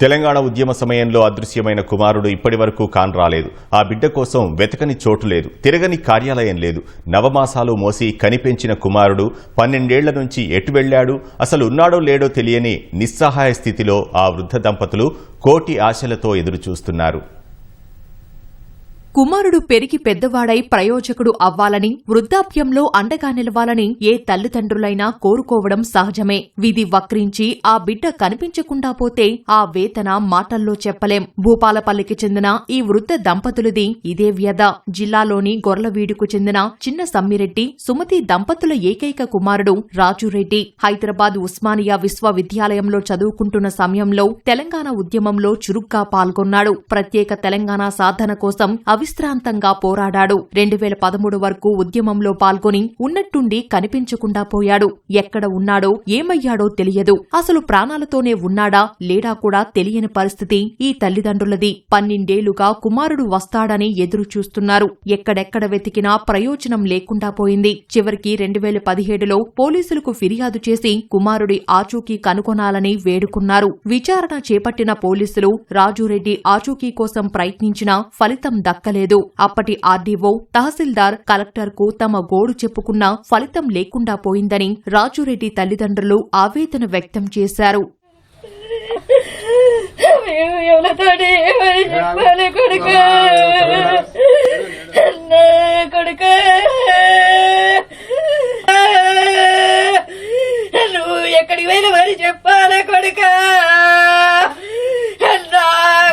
తెలంగాణ ఉద్యమ సమయంలో అదృశ్యమైన కుమారుడు ఇప్పటి వరకు కానరాలేదు ఆ బిడ్డ కోసం వెతకని చోటు లేదు తిరగని కార్యాలయం లేదు. నవమాసాలు మోసి కనిపెంచిన కుమారుడు పన్నెండేళ్ళ నుంచి ఎటు వెళ్ళాడు అసలు ఉన్నాడో లేడో తెలియని నిస్సహాయ స్థితిలో ఆ వృద్ధ దంపతులు కోటి ఆశలతో ఎదురుచూస్తున్నారు. కుమారుడు పెరిగి పెద్దవాడై ప్రయోజకుడు అవ్వాలని వృద్ధాప్యంలో అండగా నిలవాలని ఏ తల్లిదండ్రులైనా కోరుకోవడం సహజమే. విధి వక్రించి ఆ బిడ్డ కనిపించకుండా పోతే ఆ వేతన మాటల్లో చెప్పలేం. భూపాలపల్లికి చెందిన ఈ వృద్ధ దంపతులది ఇదే వ్యధ. జిల్లాలోని గొర్లవీడుకు చెందిన చిన్న సమ్మిరెడ్డి సుమతి దంపతుల ఏకైక కుమారుడు రాజురెడ్డి. హైదరాబాద్ ఉస్మానియా విశ్వవిద్యాలయంలో చదువుకుంటున్న సమయంలో తెలంగాణ ఉద్యమంలో చురుగ్గా పాల్గొన్నాడు. ప్రత్యేక తెలంగాణ సాధన కోసం అవిశ్రాంతంగా పోరాడాడు. రెండు వేల పదమూడు వరకు ఉద్యమంలో పాల్గొని ఉన్నట్టుండి కనిపించకుండా పోయాడు. ఎక్కడ ఉన్నాడో ఏమయ్యాడో తెలియదు. అసలు ప్రాణాలతోనే ఉన్నాడా లేడా కూడా తెలియని పరిస్థితి ఈ తల్లిదండ్రులది. పన్నెండేళ్ళుగా కుమారుడు వస్తాడని ఎదురు చూస్తున్నారు ఎక్కడెక్కడ వెతికినా ప్రయోజనం లేకుండా పోయింది. చివరికి రెండు వేల పదిహేడులో పోలీసులకు ఫిర్యాదు చేసి కుమారుడి ఆచూకీ కనుగొనాలని వేడుకున్నారు. విచారణ చేపట్టిన పోలీసులు రాజురెడ్డి ఆచూకీ కోసం ప్రయత్నించినా ఫలితం దక్కలేదు. అప్పటి ఆర్డీఓ తహసీల్దార్ కలెక్టర్కు తమ గోడు చెప్పుకున్నా ఫలితం లేకుండా పోయిందని రాజురెడ్డి తల్లిదండ్రులు ఆవేదన వ్యక్తం చేశారు. మేము ఎవరితోటి ఏమని చెప్పాలి కొడుక. నా కొడుక నువ్వు ఎక్కడికి పోయినా మరి చెప్పాలి కొడుక నా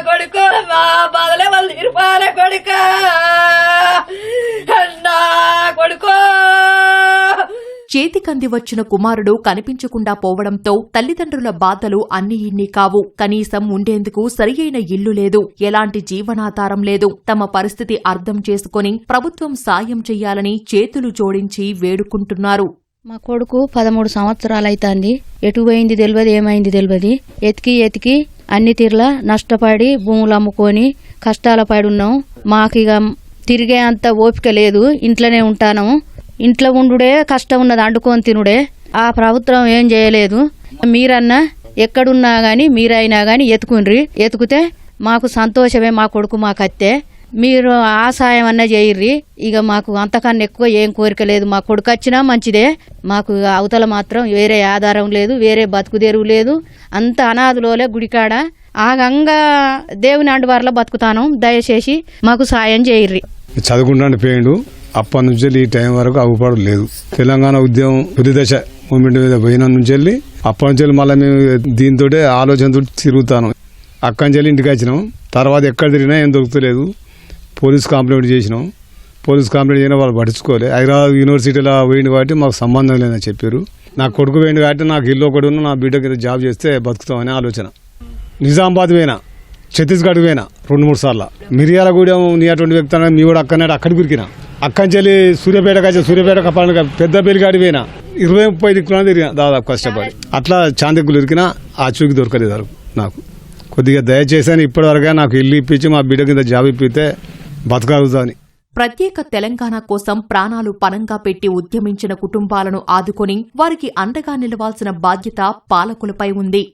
కొడుకు మా బాధలే వాళ్ళు తీర్పాలి కొడుక. నా కొడుకు. చేతికంది వచ్చిన కుమారుడు కనిపించకుండా పోవడంతో తల్లిదండ్రుల బాధలు అన్ని ఇన్ని కావు. కనీసం ఉండేందుకు సరియైన ఇల్లు లేదు. ఎలాంటి జీవనాధారం లేదు. తమ పరిస్థితి అర్థం చేసుకుని ప్రభుత్వం సాయం చెయ్యాలని చేతులు జోడించి వేడుకుంటున్నారు. మా కొడుకు పదమూడు సంవత్సరాలు అవుతుంది ఎటు పోయింది తెలియదు ఏమైంది తెలియదు ఎతికి ఎతికి అన్ని తీర్లా నష్టపడి భూములు అమ్ముకొని కష్టాల పడి ఉన్నాం మాకు ఇక తిరిగే అంత ఓపిక లేదు. ఇంట్లోనే ఉంటాను. ఇంట్లో ఉండుడే కష్టం ఉన్నది అండుకొని తినుడే. ఆ ప్రభుత్వం ఏం చేయలేదు. మీరన్నా ఎక్కడున్నా కానీ మీరైనా కానీ ఎత్తుకుండ్రి. ఎతుకుతే మాకు సంతోషమే మా కొడుకు మాకు అత్తే మీరు ఆ సాయం అన్న చేయర్రి. ఇక మాకు అంతకన్నా ఎక్కువ ఏం కోరిక లేదు. మా కొడుకు వచ్చినా మంచిదే. మాకు అవతల మాత్రం వేరే ఆధారం లేదు వేరే బతుకుదేరు లేదు. అంత అనాథలోలే గుడికాడ. ఆ గంగా దేవుని అండువారిలో బతుకుతాను. దయచేసి మాకు సాయం చేయర్రి. చదువుకుంటాను పోయిండు. అప్పటి నుంచి ఈ టైం వరకు అవ్వపడం లేదు. తెలంగాణ ఉద్యమం తొలి దశ మూమెంట్ మీద పోయిన నుంచి వెళ్ళి అప్పటి నుంచి వెళ్ళి మళ్ళీ మేము దీంతో ఆలోచనతో తిరుగుతాను. అక్కడి నుంచి వెళ్ళి ఇంటికి వచ్చినాం. తర్వాత ఎక్కడ తిరిగినా ఏం దొరుకుతలేదు. పోలీస్ కంప్లైంట్ చేసినాం. పోలీస్ కంప్లైంట్ చేయడం వాళ్ళు పట్టించుకోలే. హైదరాబాద్ యూనివర్సిటీలో పోయింది కాబట్టి మాకు సంబంధం లేదని చెప్పారు. నా కొడుకు పోయింది కాబట్టి నాకు ఇల్లు ఒకటి ఉన్న నా బిడ్డ కింద జాబ్ చేస్తే బతుకుతామని ఆలోచన. నిజామాబాద్ పోయినా ఛత్తీస్గఢ్ పోయినా రెండు మూడు సార్లు. మిరియాలగూడెం నీ అటువంటి వ్యక్తి అన్నా మీ కూడా అక్కడ అక్కడికి ఉరికినా. అక్కడి నుంచి వెళ్ళి సూర్యాపేట వచ్చి సూర్యాపేట పండుగ పెద్దపల్లి పెళ్ళిగాడి పోయినా. ఇరవై ముప్పై దిక్కున తిరిగిన దాదాపు కష్టపడి. అట్లా చాందిక్కులు ఉరికినా ఆ చూకి దొరకలేదు నాకు. కొద్దిగా దయచేసి ఇప్పటివరకే నాకు ఇల్లు ఇప్పించి మా బిడ్డ కింద జాబ్ ఇప్పితే బతకలుగుతాని ప్రత్యేక తెలంగాణ కోసం ప్రాణాలు పణంగా పెట్టి ఉద్యమించిన కుటుంబాలను ఆదుకొని వారికి అండగా నిలవాల్సిన బాధ్యత పాలకులపై ఉంది.